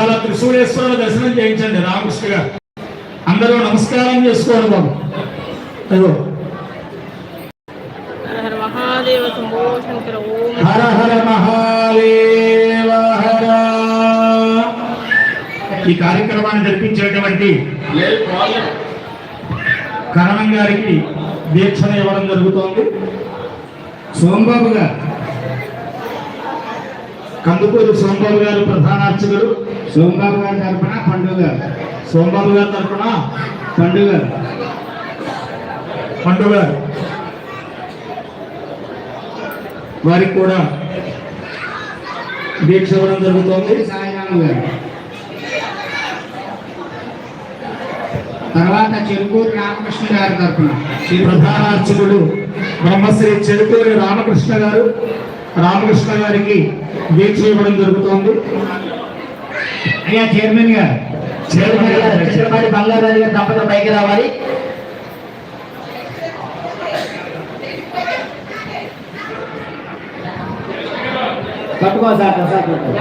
ఒకసారి ఆ త్రిశూలేశ్వర దర్శనం చేయించండి రామకృష్ణ గారు. అందరూ నమస్కారం చేసుకోండి బాబు. అదిగో హర హర మహాదేవ శంభో శంకర ఓం. హర హర మహాదేవ హర. ఈ కార్యక్రమాన్ని జరిపించేటువంటి కరణం గారికి దీక్షను ఇవ్వడం జరుగుతోంది. సోంబాబు గారు కందుకూరు సోంబాబు గారు ప్రధాన అర్చకుడు. సోంబాబు గారి తరపున పండుగ గారు. సోంబాబు గారి తరపున పండుగ పండుగ వారికి కూడా దీక్ష ఇవ్వడం జరుగుతోంది. సాయిరామ్ గారు. తర్వాత చెరుకూరి రామకృష్ణ గారి తరఫున శ్రీ ప్రధాన అర్చకుడు బ్రహ్మశ్రీ చెరుకూరి రామకృష్ణ గారు. రామకృష్ణ గారికి దీక్ష ఇవ్వడం జరుగుతోంది. అయ్యా చైర్మన్ గారు. చైర్మన్ గారు చిత్రపడి బంగారాజు గారి దంపతులు పైకి రావాలి. పట్టుకో సార్ పట్టుకో.